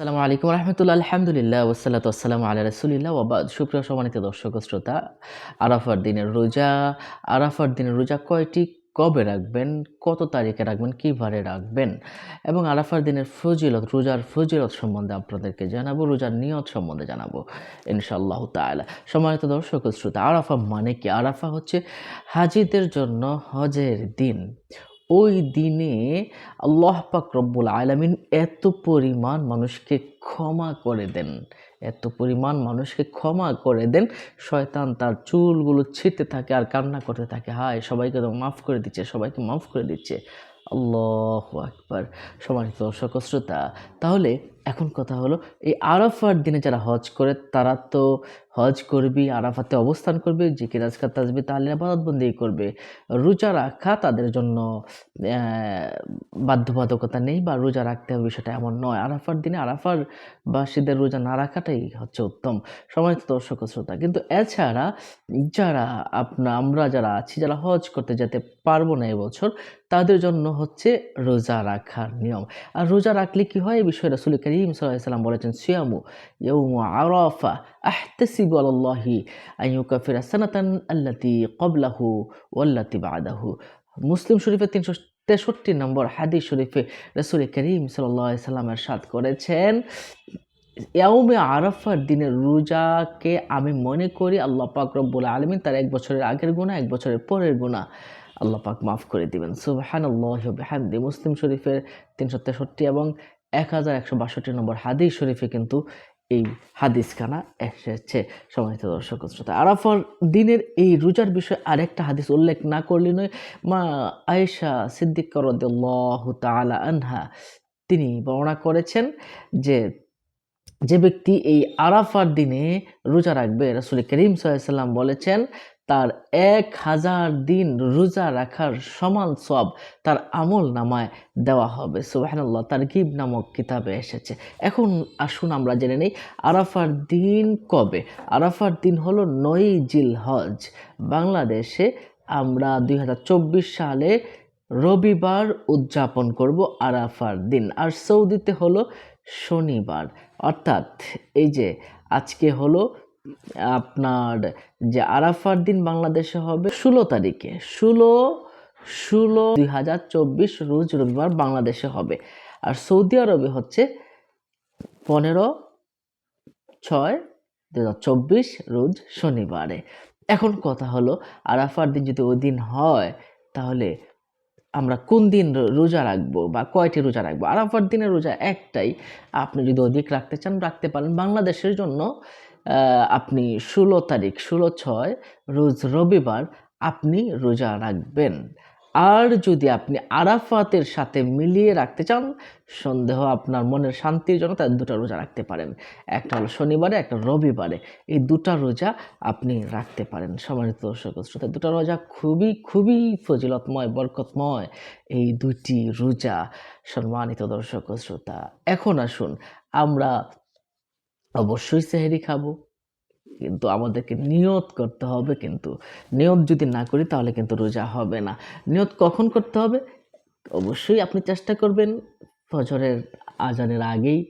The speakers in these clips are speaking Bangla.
আসসালামু আলাইকুম রহমতুল্লাহ, আলহামদুলিল্লাহ ওসালাত আসসালামু আল্লাহ রসুলিল্লাহ ওবাদ সুপ্রিয় সম্মানিত দর্শক শ্রোতা, আরাফার দিনের রোজা, আরাফার দিনের রোজা কয়টি কবে রাখবেন, কত তারিখে রাখবেন, কীভাবে রাখবেন, এবং আরাফার দিনের ফজিলত, রোজার ফজিলত সম্বন্ধে আপনাদেরকে জানাব, রোজার নিয়ত সম্বন্ধে জানাব, ইনশাআল্লাহ তাআলা। সম্মানিত দর্শক শ্রোতা, আরাফা মানে কি? আরাফা হচ্ছে হাজিদের জন্য হজের দিন। ওই দিনে আল্লাহ পাক রব্বুল আলমিন এত পরিমাণ মানুষকে ক্ষমা করে দেন। এত পরিমাণ মানুষকে ক্ষমা করে দেন। শয়তান তার চুলগুলো ছিঁড়তে থাকে আর কান্না করতে থাকে। হায়, সবাইকে তো মাফ করে দিচ্ছে, সবাইকে মাফ করে দিচ্ছে। আল্লাহ আকবার। সমানিত দর্শক শ্রোতা, তাহলে এখন কথা হলো, এই আরাফার দিনে যারা হজ করে, তারা তো হজ করবি আরাফাতে অবস্থান করবে জিকে রাজকার তাজবি তাহলে আবাদবন্দি করবে। রোজা রাখা তাদের জন্য বাধ্যবাধকতা নেই বা রোজা রাখতে হবে বিষয়টা এমন নয়। আরাফার দিনে আরাফার বাসীদের রোজা না রাখাটাই হচ্ছে উত্তম। সম্মানিত দর্শক শ্রোতা, কিন্তু এছাড়া যারা আপনা, আমরা যারা আছি, যারা হজ করতে যেতে পারব না এবছর, তাদের জন্য হচ্ছে রোজা রাখার নিয়ম। আর রোজা রাখলে কি হয়? এই বিষয়ে রাসুল করিম সাল্লাম বলেছেন, সিয়ামু ইয়ৌমু আরাফা আহতাসিবু আলাল্লাহি আইয়ুকাফিরা সানাতান আল্লাতি ক্বাবলাহু ওয়াল্লাতি বাদাহু। মুসলিম শরীফের তিনশো তেষট্টি নম্বর হাদিস শরীফে রসুল করিম সাল্লাহ সাল্লামের সাথ করেছেন, ইয়াউমে আরাফার দিনের রোজাকে আমি মনে করি আল্লাহ পাক রব্বুল আলমিন তার এক বছরের আগের গুণা এক বছরের পরের গুণা আল্লাহ পাক মাফ করে দিবেন। সুবহান আল্লাহামদি মুসলিম শরীফের তিনশো তেষট্টি এবং এক হাজার একশো বাষট্টি নম্বর হাদিস শরীফে কিন্তু এই হাদিসখানা এসেছে সমাহিত দর্শক শ্রোতা। আরাফার দিনের এই রোজার বিষয়ে আরেকটা হাদিস উল্লেখ না করলে নয়, মা আয়েশা সিদ্দিক আনহা তিনি বর্ণনা করেছেন যে যে ব্যক্তি এই আরাফার দিনে রোজা রাখবে, রাসুল করিম সাল্লাম বলেছেন তার এক হাজার দিন রোজা রাখার সমান সব তার আমল নামায় দেওয়া হবে। সুবাহান্লাহ তার গিব নামক কিতাবে এসেছে। এখন আসুন আমরা জেনে নেই, আরাফার দিন কবে? আরাফার দিন হলো নয় জিল হজ বাংলাদেশে আমরা দুই হাজার চব্বিশ সালে রবিবার উদযাপন করব আরাফার দিন, আর সৌদিতে হলো শনিবার। অর্থাৎ এই যে আজকে হলো আপনার যে আরাফার দিন বাংলাদেশে হবে ষোলো তারিখে। ষোলো ষোলো দুই হাজার চব্বিশ রোজ রবিবার বাংলাদেশে হবে। আর সৌদি আরবে হচ্ছে পনেরো, ছয় দু হাজার চব্বিশ রোজ শনিবারে। এখন কথা হলো, আরাফার দিন যদি ওই দিন হয়, তাহলে আমরা কোন দিন রোজা রাখব বা কয়টি রোজা রাখব? আরাফার দিনের রোজা একটাই। আপনি যদি অধিক রাখতে চান, রাখতে পারেন বাংলাদেশের জন্য আপনি ষোলো তারিখ, ষোলো ছয়, রোজ রবিবার আপনি রোজা রাখবেন। আর যদি আপনি আরাফাতের সাথে মিলিয়ে রাখতে চান, সন্দেহ আপনার মনের শান্তির জন্য তার দুটো রোজা রাখতে পারেন। একটা হলো শনিবারে, একটা রবিবারে। এই দুটা রোজা আপনি রাখতে পারেন। সম্মানিত দর্শক শ্রোতা, দুটা রোজা খুবই খুবই ফজিলতময়, বরকতময় এই দুটি রোজা। সম্মানিত দর্শক শ্রোতা, এখন আসুন আমরা অবশ্যই সেহেরি খাব। কিন্তু আমাদেরকে নিয়ত করতে হবে কিন্তু। নিয়ত যদি না করি তাহলে কিন্তু রোজা হবে না। নিয়ত কখন করতে হবে? অবশ্যই আপনি চেষ্টা করবেন ফজরের আজানের আগেই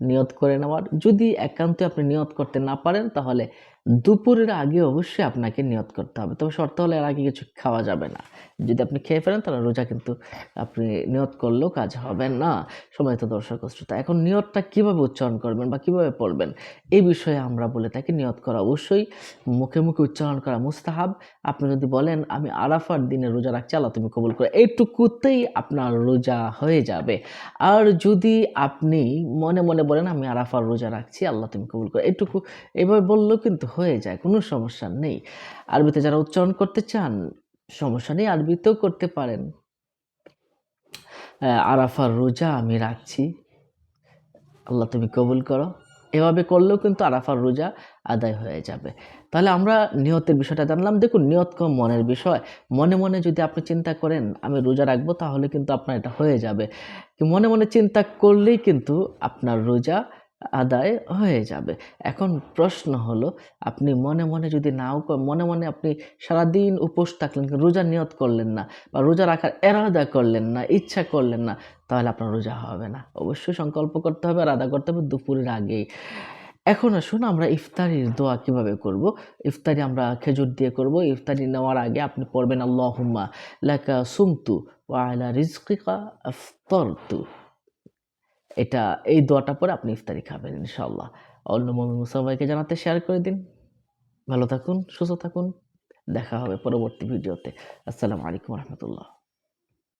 নিয়ত করে নেওয়ার। যদি একান্তে আপনি নিয়ত করতে না পারেন তাহলে দুপুরের আগে অবশ্যই আপনাকে নিয়ত করতে হবে। তবে শর্ত হলে এর আগে কিছু খাওয়া যাবে না। যদি আপনি খেয়ে ফেলেন তাহলে রোজা কিন্তু আপনি নিয়ত করলেও কাজ হবে না। সময়ত দর্শক ও শ্রোতা। এখন নিয়তটা কীভাবে উচ্চারণ করবেন বা কীভাবে পড়বেন এই বিষয়ে আমরা বলে থাকি নিয়ত করা। অবশ্যই মুখে মুখে উচ্চারণ করা মুস্তাহাব। আপনি যদি বলেন, আমি আরাফার দিনে রোজা রাখছি, আল্লাহ তুমি কবুল করে। এইটুকুতেই আপনার রোজা হয়ে যাবে। আর যদি আপনি মনে মনে বলেন, আমি আরাফার রোজা রাখছি, আল্লাহ তুমি কবুল করে। এইটুকু এভাবে বললেও কিন্তু হয়ে যায়, কোনো সমস্যা নেই। আরবিতে যারা উচ্চারণ করতে চান, সমস্যা নেই, আরবিতেও করতে পারেন। আরাফার রোজা আমি রাখছি। আল্লাহ তুমি কবুল করো। এভাবে করলেও কিন্তু আরাফার রোজা আদায় হয়ে যাবে। তাহলে আমরা নিয়তের বিষয়টা জানলাম। দেখুন, নিয়ত কম মনের বিষয়। মনে মনে যদি আপনি চিন্তা করেন, আমি রোজা রাখব, তাহলে কিন্তু আপনার এটা হয়ে যাবে। মনে মনে চিন্তা করলেই কিন্তু আপনার রোজা আদায় হয়ে যাবে। এখন প্রশ্ন হলো আপনি মনে, মনে যদি নাও মনে, মনে আপনি সারাদিন উপোস থাকলেন, রোজার নিয়ত করলেন না বা রোজা রাখার এরাদা করলেন না, ইচ্ছা করলেন না, তাহলে আপনার রোজা হবে না। অবশ্যই সংকল্প করতে হবে আর আদা করতে হবে দুপুরের আগেই। এখন আসুন আমরা ইফতারির দোয়া কীভাবে করব? ইফতারি আমরা খেজুর দিয়ে করব। ইফতারি নেওয়ার আগে আপনি পড়বেন আল্লাহুম্মা লাকা সুমতু ওয়া আলা রিজকিকা আফতারতু। এটা এই দোয়াটা পরে আপনি ইফতারি খাবেন ইনশাল্লাহ অন্য মুমিন সবাইকে জানাতে শেয়ার করে দিন। ভালো থাকুন, সুস্থ থাকুন। দেখা হবে পরবর্তী ভিডিওতে। আসসালামু আলাইকুম রাহমাতুল্লাহ।